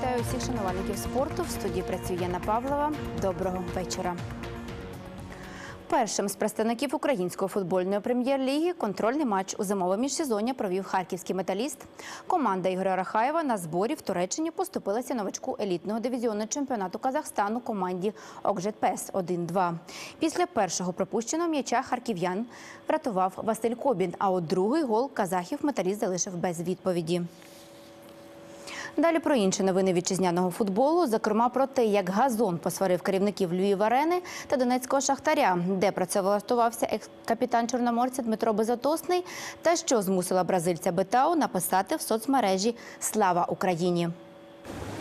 Вітаю всіх шанувальників спорту. В студії працює Яна Павлова. Доброго вечора. Першим з представників української футбольної прем'єр-ліги контрольний матч у зимове міжсезоння провів харківський металіст. Команда Ігоря Рахаєва на зборі в Туреччині поступилася новачку елітного дивізіону чемпіонату Казахстану команді Окжетпес 1-2. Після першого пропущеного м'яча харків'ян врятував Василь Кобін. А от другий гол казахів металіст залишив без відповіді. Далі про інші новини вітчизняного футболу, зокрема про те, як газон посварив керівників Львів арени та Донецького шахтаря, де працевлаштувався екс-капітан Чорноморця Дмитро Безотосний, та що змусила бразильця Бетау написати в соцмережі Слава Україні.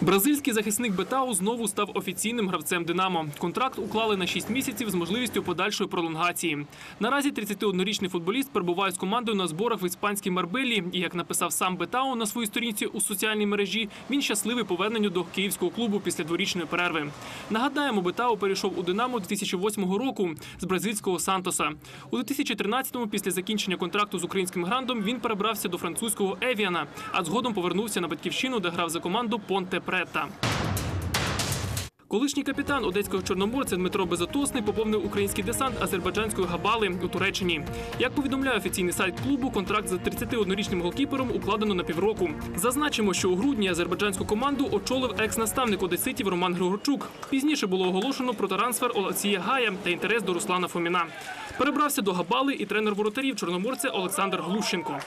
Бразильський захисник Бетау знову став офіційним гравцем Динамо. Контракт уклали на 6 місяців з можливістю подальшої пролонгації. Наразі 31-річний футболіст перебуває з командою на зборах в іспанській Марбелі. І як написав сам Бетау на своїй сторінці у соціальній мережі, він щасливий поверненню до київського клубу після дворічної перерви. Нагадаємо, Бетау перейшов у Динамо 2008 року з бразильського Сантоса. У 2013-му, після закінчення контракту з українським грандом, він перебрався до французького Евіана, а згодом повернувся на батьківщину, де грав за команду Понте Прета. Колишній капітан одеського чорноморця Дмитро Безотосний поповнив український десант азербайджанської габали у Туреччині. Як повідомляє офіційний сайт клубу, контракт з 31-річним голкіпером укладено на півроку. Зазначимо, що у грудні азербайджанську команду очолив екс-наставник одеситів Роман Григорчук. Пізніше було оголошено про трансфер Олексія Гая та інтерес до Руслана Фоміна. Перебрався до габали і тренер воротарів чорноморця Олександр Глущенко.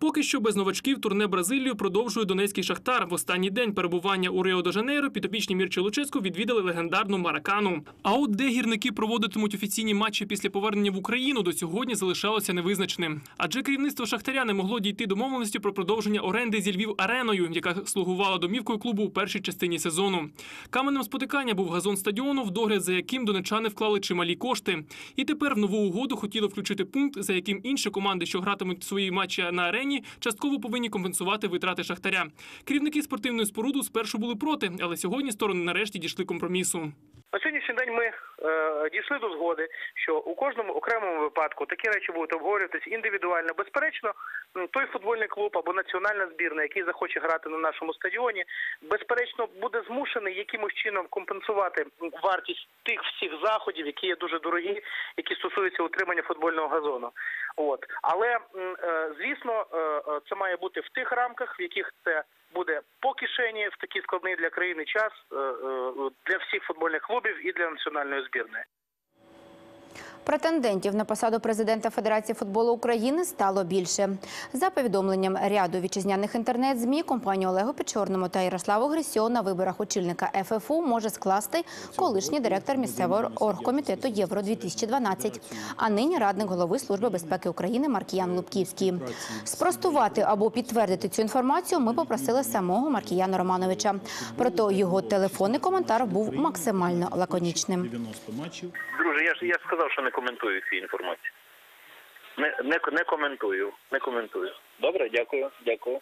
Поки що без новачків турне Бразилію продовжує Донецький шахтар. В останній день перебування у Рио де Жанейро підопічні Мірчі Луческу відвідали легендарну Маракану. А от де гірники проводитимуть офіційні матчі після повернення в Україну, до сьогодні залишалося невизначеним. Адже керівництво шахтаря не могло дійти домовленості про продовження оренди зі Львів ареною, яка слугувала домівкою клубу у першій частині сезону. Каменем спотикання був газон стадіону, в догляд за яким донечани вклали чималі кошти. І тепер в нову угоду хотіли включити пункт, за яким інші команди, що гратимуть свої матчі на арені, частково повинні компенсувати витрати шахтаря. Керівники спортивної споруди спершу були проти, але сьогодні сторони нарешті дійшли компромісу. На сьогоднішній день ми е, дійшли до згоди, що у кожному окремому випадку такі речі будуть обговорюватись індивідуально. Безперечно, той футбольний клуб або національна збірна, який захоче грати на нашому стадіоні, безперечно буде змушений якимось чином компенсувати вартість тих всіх заходів, які є дуже дорогі, які стосуються утримання футбольного газону. От але е, звісно, е, е, це має бути в тих рамках, в яких це буде по кишені в такий складний для країни час е, е, для всіх футбольних клубів і для національної збірної. Претендентів на посаду президента Федерації футболу України стало більше. За повідомленням ряду вітчизняних інтернет-змі, компанію Олегу Печорному та Ярославу Грисьо на виборах очільника ФФУ може скласти колишній директор місцевого оргкомітету Євро 2012 а нині радник голови Служби безпеки України Маркіян Лубківський. Спростувати або підтвердити цю інформацію ми попросили самого Маркіяна Романовича. Проте його телефонний коментар був максимально лаконічним. Друже, я ж я ж сказав, що не коментую ці інформації. Не, не, не коментую, не коментую. Добре, дякую, дякую.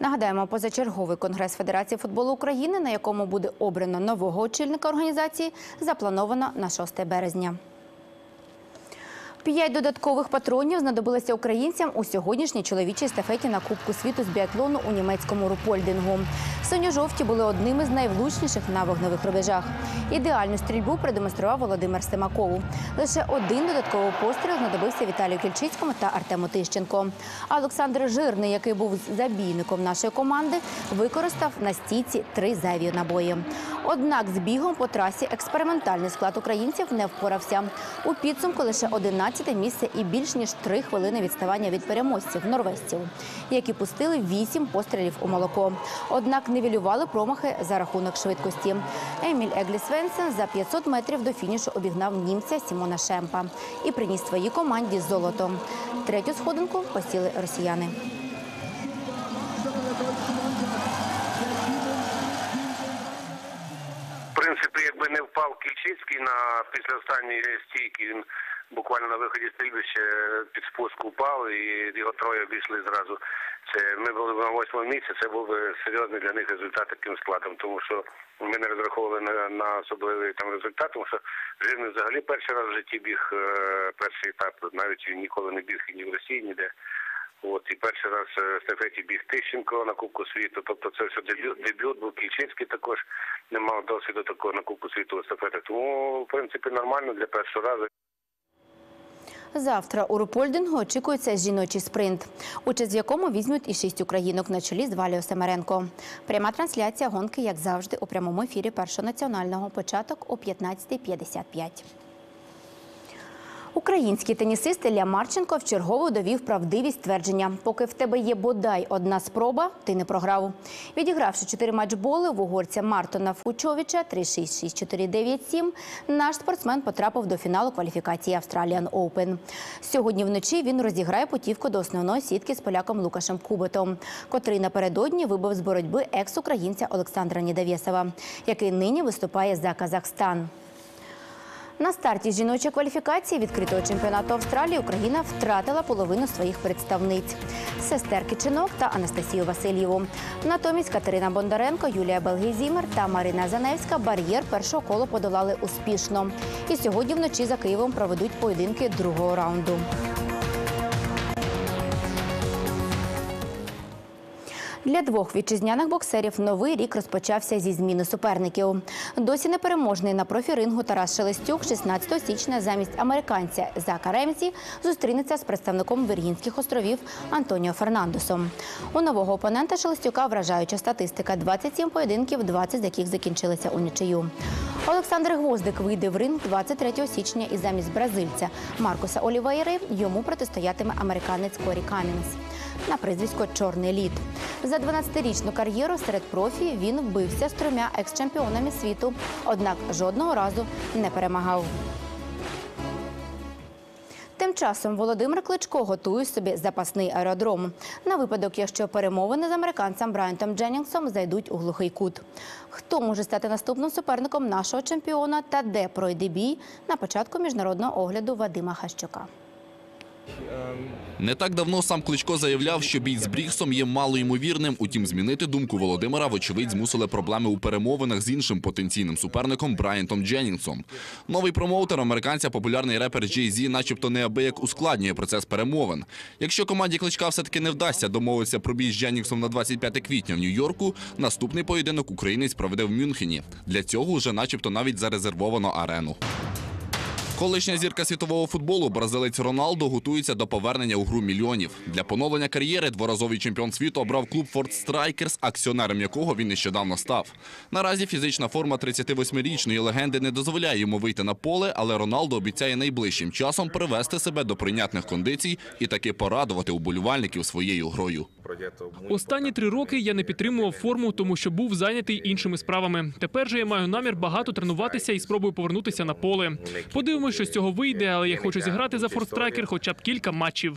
Нагадаємо, позачерговий конгрес Федерації футболу України, на якому буде обрано нового очільника організації, заплановано на 6 березня. П'ять додаткових патронів знадобилися українцям у сьогоднішній чоловічій естафеті на Кубку світу з біатлону у німецькому Рупольдингу. Синьо-жовті були одними з найвлучніших на вогневих рубежах. Ідеальну стрільбу продемонстрував Володимир Стемакову. Лише один додатковий постріл знадобився Віталію Кільчицькому та Артему Тищенко. Олександр Жирний, який був забійником нашої команди, використав на стійці три зайві набої. Однак з бігом по трасі експериментальний склад українців не впорався. У підсумку лише 11 місце і більш ніж 3 хвилини відставання від переможців норвезців, які пустили 8 пострілів у молоко. Однак нівелювали промахи за рахунок швидкості. Еміль Еглі Свенсен за 500 метрів до фінішу обігнав німця Сімона Шемпа і приніс своїй команді золото. Третю сходинку посіли росіяни. В принципі, якби не впав Кільчицький на після останньої стійки, він буквально на виході стрільбища під спуск упав і його троє обійшли зразу. Це ми були на восьмому місці. Це був би серйозний для них результат таким складом, тому що ми не розраховували на, на особливий там результат, тому що жирний взагалі перший раз в житті біг е, перший етап. Навіть він ніколи не біг ні в Росії, ніде. От і перший раз е, в естафеті біг Тищенко на Кубку світу. Тобто це все дебют, дебют був Кільчинський також не мав досвіду такого на Кубку світу в естафетах. Тому в принципі нормально для першого разу. Завтра у Рупольдингу очікується жіночий спринт, участь в якому візьмуть і шість українок на чолі з Валією Семеренко. Пряма трансляція гонки, як завжди, у прямому ефірі першого національного початок о 15.55. Український тенісист Ілля Марченко вчергово довів правдивість твердження. Поки в тебе є бодай одна спроба, ти не програв. Відігравши чотири матчболи в угорця Мартона Фучовича 3-6, 6-4, 9-7, наш спортсмен потрапив до фіналу кваліфікації Australian Open. Сьогодні вночі він розіграє путівку до основної сітки з поляком Лукашем Кубетом, котрий напередодні вибив з боротьби екс-українця Олександра Нідавєсова, який нині виступає за Казахстан. На старті жіночої кваліфікації відкритого чемпіонату Австралії Україна втратила половину своїх представниць сестер Кичинок та Анастасію Васильєву. Натомість Катерина Бондаренко, Юлія Белгізімер та Марина Заневська бар'єр першого колу подолали успішно. І сьогодні вночі за Києвом проведуть поєдинки другого раунду. Для двох вітчизняних боксерів новий рік розпочався зі зміни суперників. Досі непереможний на профі-рингу Тарас Шелестюк 16 січня замість американця Зака Ремзі зустрінеться з представником Віргінських островів Антоніо Фернандесом. У нового опонента Шелестюка вражаюча статистика: 27 поєдинків, 20 з яких закінчилися у нічию. Олександр Гвоздик вийде в ринг 23 січня і замість бразильця Маркуса Олівейри йому протистоятиме американець Корі Камінс на прізвисько Чорний лід. За 12-річну кар'єру серед профі він бився з трьома екс-чемпіонами світу, однак жодного разу не перемагав. Тим часом Володимир Кличко готує собі запасний аеродром на випадок, якщо перемовини з американцем Брайантом Дженнінгсом зайдуть у глухий кут. Хто може стати наступним суперником нашого чемпіона та де пройде бій на початку міжнародного огляду Вадима Хащука? Не так давно сам Кличко заявляв, що бій з Бріксом є малоймовірним. Утім, змінити думку Володимира, вочевидь, змусили проблеми у перемовинах з іншим потенційним суперником Брайантом Дженнінгсом. Новий промоутер американця, популярний репер Jay Z, начебто неабияк ускладнює процес перемовин. Якщо команді Кличка все-таки не вдасться домовитися про бій з Дженнінгсом на 25 квітня в Нью-Йорку, наступний поєдинок українець проведе в Мюнхені. Для цього вже, начебто, навіть зарезервовано арену. Колишня зірка світового футболу бразилець Роналдо готується до повернення у гру мільйонів. Для поновлення кар'єри дворазовий чемпіон світу обрав клуб Форт Страйкерс, акціонером якого він нещодавно став. Наразі фізична форма 38-річної легенди не дозволяє йому вийти на поле, але Роналдо обіцяє найближчим часом привести себе до прийнятних кондицій і таки порадувати уболівальників своєю грою. Останні три роки я не підтримував форму, тому що був зайнятий іншими справами. Тепер же я маю намір багато тренуватися і спробую повернутися на поле. Подивимось, що з цього вийде, але я хочу зіграти за Форстрайкер хоча б кілька матчів.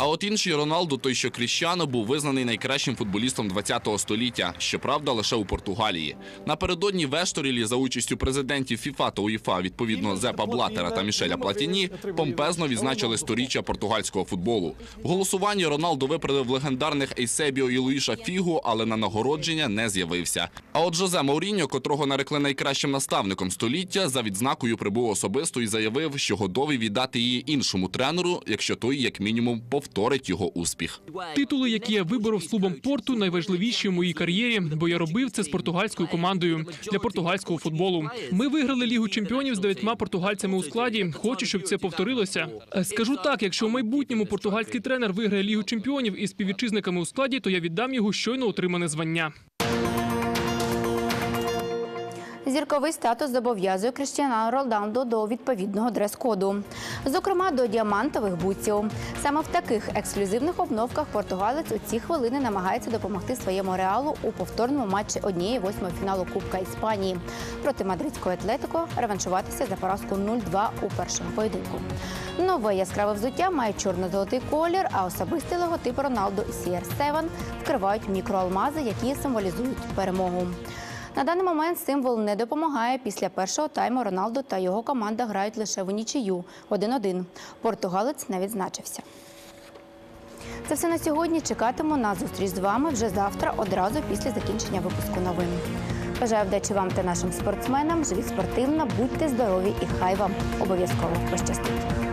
А от інший Роналду, той що Кріщано, був визнаний найкращим футболістом 20-го століття. Щоправда, лише у Португалії. Напередодні в Ешторілі за участю президентів ФІФА та УЄФА, відповідно Зепа Блатера та Мішеля Платіні, помпезно відзначили сторіччя португальського футболу. В голосуванні Роналду випередив легендарних Ейсебіо і Луїша Фігу, але на нагородження не з'явився. А от Жозе Мауріньо, котрого нарекли найкращим наставником століття, за відзнакою прибув особисто і заявив, що готовий віддати її іншому тренеру, якщо той, як мінімум, повторить його успіх. Титули, які я виборов з клубом порту, найважливіші в моїй кар'єрі, бо я робив це з португальською командою для португальського футболу. Ми виграли лігу чемпіонів з дев'ятьма португальцями у складі. Хочу, щоб це повторилося. Е, Скажу так: якщо в майбутньому португальський тренер виграє лігу чемпіонів із співвітчизниками у складі, то я віддам його щойно отримане звання. Зірковий статус зобов'язує Кріштіану Ролданду до відповідного дрес-коду, зокрема до діамантових буців. Саме в таких ексклюзивних обновках португалець у ці хвилини намагається допомогти своєму реалу у повторному матчі однієї восьмої фіналу Кубка Іспанії проти мадридського атлетико реваншуватися за поразку 0-2 у першому поєдинку. Нове яскраве взуття має чорно-золотий колір, а особистий логотип Роналду і CR7 вкривають мікроалмази, які символізують перемогу. На даний момент символ не допомагає. Після першого тайму Роналду та його команда грають лише в нічию 1-1. Португалець не відзначився. Це все на сьогодні. Чекатиму на зустріч з вами вже завтра, одразу після закінчення випуску новин. Бажаю вдачі вам та нашим спортсменам. Живіть спортивно, будьте здорові і хай вам обов'язково пощастить.